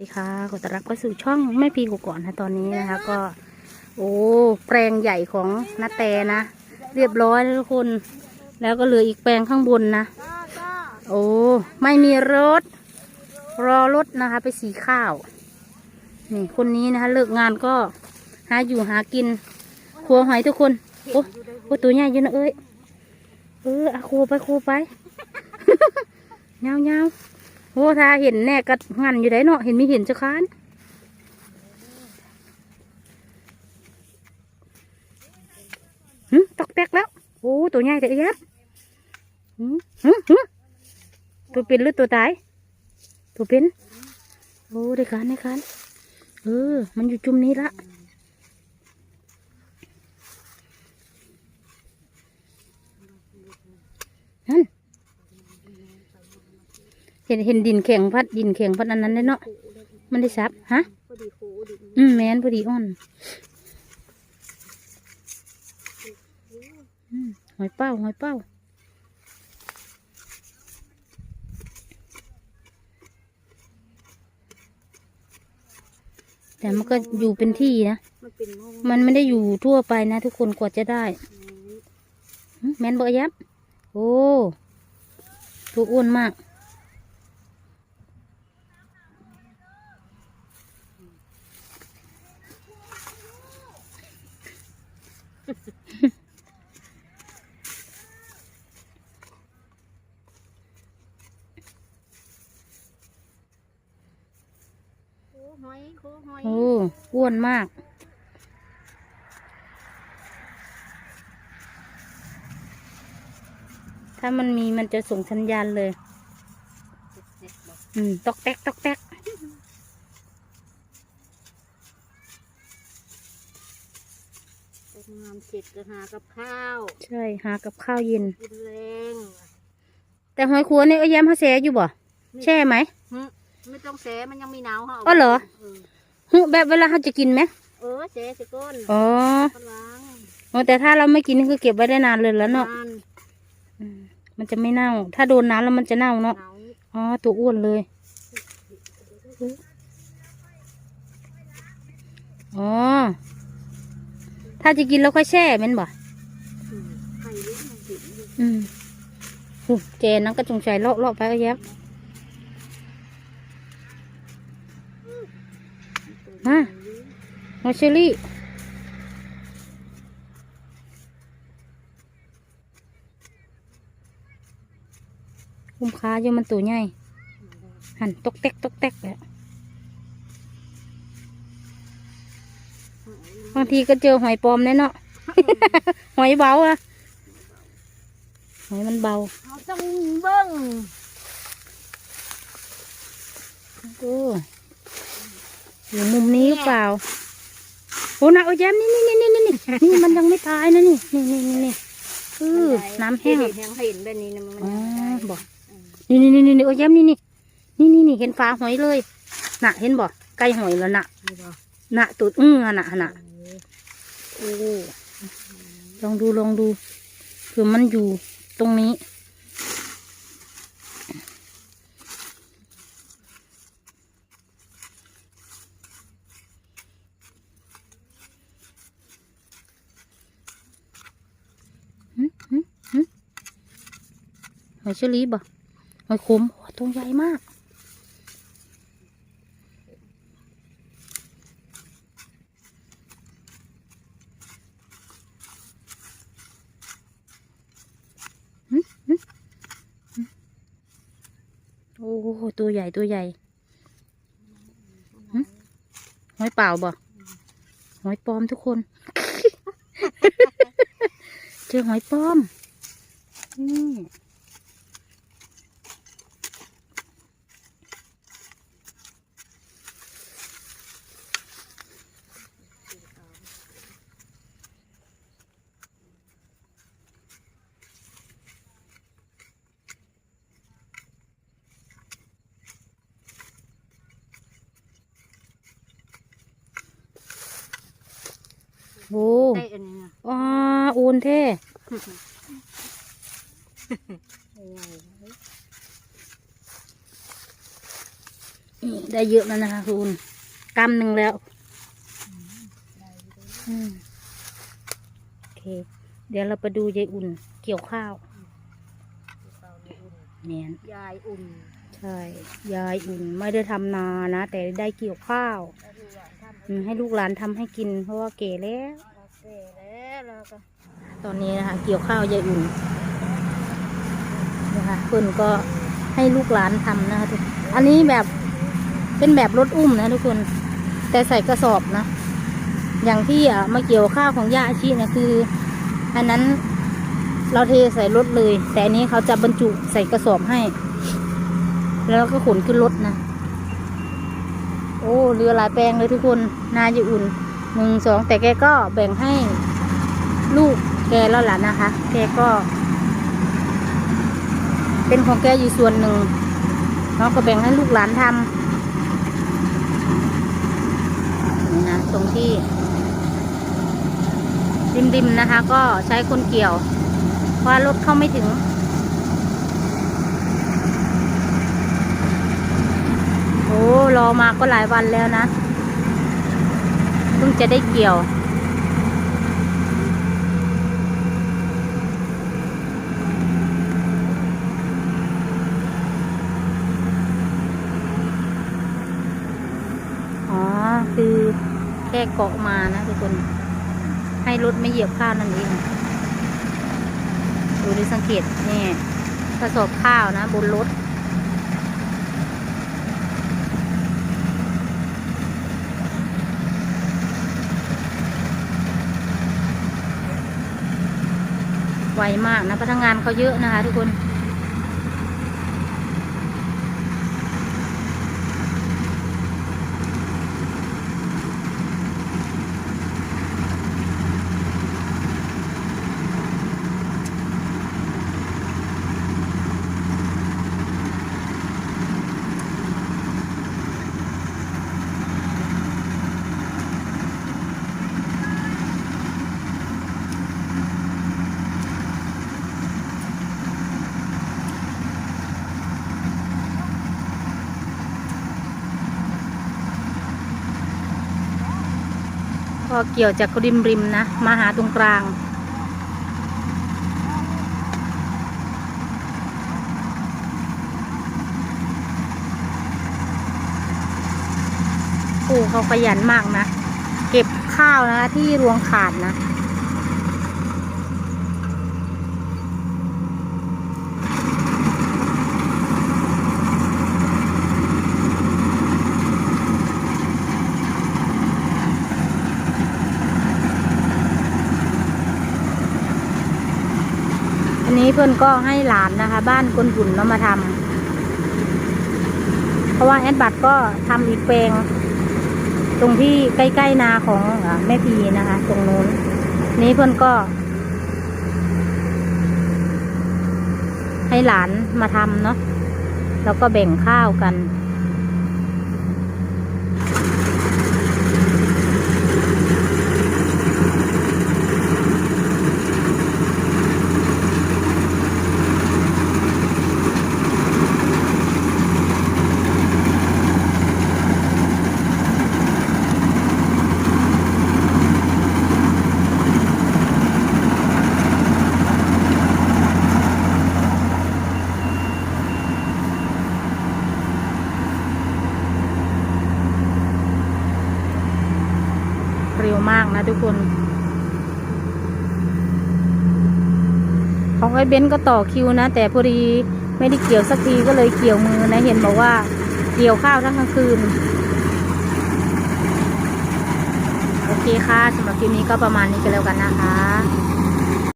สวัสดีค่ะขอต้อนรับเข้าสู่ช่องแม่พีกูก่อนนะตอนนี้นะคะ ก็ โอ้แปลงใหญ่ของนาแตนะ เรียบร้อยแล้วทุกคน แล้วก็เหลืออีกแปลงข้างบนนะ โอ้ไม่มีรถ รอรถนะคะ ไปสีข้าว นี่คนนี้นะคะ เลิกงานก็หาอยู่หากินครัวหอยทุกคน โอ้โอ้ตัวใหญ่อยู่นะเอ้ยเอออะครัวไปครัวไปเงาเงา โอ้ถ้าเห็นแน่ก็งันอยู่ได้เนาะเห็นม่เห็นจะค้านหึตอกแตกแล้ว โอ้ตัวใหญ่แต่อียัดหึหึหึตัวเป็นหรือตัวตาย ตัวเป็น โอ้ได้การได้การเออ มันอยู่จุ่มนี้ละนั่นเห็นเห็นดินแข็งพัดดินแข็งพัดอันนั้นได้เนาะมันได้ซับฮะพอดีโคดิอืมแมนพอดีอ่อนหอยเป้าหอยเป้าแต่มันก็อยู่เป็นที่นะ มันไม่ได้อยู่ทั่วไปนะ ทุกคนกว่าจะได้ แมนเบอร์ยับ โอ้ ตัวอ้วนมาก หอยโคหอยโอ้อ้วนมาก ถ้ามันมีมันจะส่งสัญญาณเลย อืม ตอกแตกตอกแตกไปทำงานเสร็จก็หากับข้าว ใช่ หากับข้าวเย็นกินแรงแต่หอยคัวเนี่ยเอ้ยแย้มเขาแซ่อยู่บ่ แช่ไหมหึ ไม่ต้องแสมันยังมีหนาวเขาอ๋อเหรอเออหึแบบเวลาเขาจะกินไหมเออแสสิก้นอ๋อก็ล้างอ๋อแต่ถ้าเราไม่กินนี่คือเก็บไว้ได้นานเลยแล้วเนาะนานอืมมันจะไม่เน่า ถ้าโดนน้ำแล้วมันจะเน่าเนาะ หนาวอ๋อ ตัวอ้วนเลย อ๋อ ถ้าจะกินแล้วค่อยแช่แมันบ่อืมไข่เลี้ยงมันถึงอยู่อืมหูเจนนั่งก็จงใจเลาะเลาะไปก็แย้ม มามอเชอรี่คุ้มค่าอยู่มันตัวใหญ่หันตกแตกตกแตกแบบบางทีก็เจอหอยปลอมแน่เนาะ หอยเบาอะหอยมันเบาเขาต้องเบิ้งโอยู่มุมนี้หรือเปล่าโอ้นะโอ้ยแย้มนี่นี่นี่นี่นี่นี่มันยังไม่ตายนะนี่นี่นี่นี่นี่คือน้ำแห้งเห็นเห็นแบบนี้นะมันอ๋อบอกนี่นี่นี่นี่โอ้ยแย้มนี่นี่นี่นี่นี่เห็นฟ้าหอยเลยน่ะเห็นบ่ไก่หอยแล้วน่ะนี่บ่น่ะตูดอื้อน่ะน่ะโอ้ลองดูลองดูคือมันอยู่ตรงนี้หึหึหึห อยเชอรี่บ่หอยขมโอ้ตัวใหญ่มาก โอ้โหตัวใหญ่ตัวใหญ่หึหอยเปล่าบ่หอยปลอมทุกคน เจอหอยปลอม นี่ โอ้ได้อันนี้นะอ้าโอนเท่ใหญ่ๆนี่ได้เยอะแล้วนะคะคุณกำหนึ่งแล้วอืมโอเค เดี๋ยวเราไปดูยายอุ่น เกี่ยวข้าวเนี่ยยายอุ่น ใช่ ยายอุ่นไม่ได้ทำนานะ แต่ได้เกี่ยวข้าว ให้ลูกหลานทำให้กิน เพราะว่าเก๋แล้วเราแก่แล้วก็ตอนนี้นะคะเกี่ยวข้าวยายอุ่นนะคะเพื่อนก็ให้ลูกหลานทำนะคะทุกอันนี้แบบเป็นแบบรถอุ้มนะทุกคน แต่ใส่กระสอบนะอย่างที่อะมาเกี่ยวข้าวของย่าอาชีเนี่ยคือ อันนั้นเราเทใส่รถเลย แต่อันนี้เขาจะบรรจุใส่กระสอบให้ แล้วก็ขนขึ้นรถนะ โอ้เรือหลายแปลงเลยทุกคนนายยอุ่นหนึ่งสองแต่แกก็แบ่งให้ลูกแกแล้วล่ะนะคะ แกก็ เป็นของแกอยู่ส่วนหนึ่งเราก็แบ่งให้ลูกหลานทำนี่นะตรงที่ริมๆนะคะ ก็ใช้คนเกี่ยวเพราะรถเข้าไม่ถึง โอ้ รอมาก็หลายวันแล้วนะเพิ่งจะได้เกี่ยว อ๋อ คือแค่เกาะมานะทุกคน ให้รถไม่เหยียบข้าวนั่นเอง ดูดิสังเกตนี่กระสอบข้าวนะ บนรถ ไวมากนะพนักงานเขาเยอะนะคะทุกคน ก็เกี่ยวจากริมริมๆนะ มาหาตรงกลาง ปู่เขาขยันมากนะ เก็บข้าวนะที่รวงขาดนะ พื่อนก็ให้หลานนะคะ บ้านคนหุ่นเนาะมาทำเพราะว่าแอดบัตก็ทำอีกแปลง ตรงที่ใกล้ๆนาของแม่พีนะคะ ตรงนู้น นี้เพื่อนก็ ให้หลานมาทำเนาะแล้วก็แบ่งข้าวกัน ทุกคน ของไอ้เบนซ์ก็ต่อคิวนะ แต่พอดีไม่ได้เกี่ยวสักทีก็เลยเกี่ยวมือนะ เห็นบอกว่าเกี่ยวข้าวทั้งกลางคืน โอเคค่ะสำหรับคลิปนี้ก็ประมาณนี้กันแล้วกันนะคะ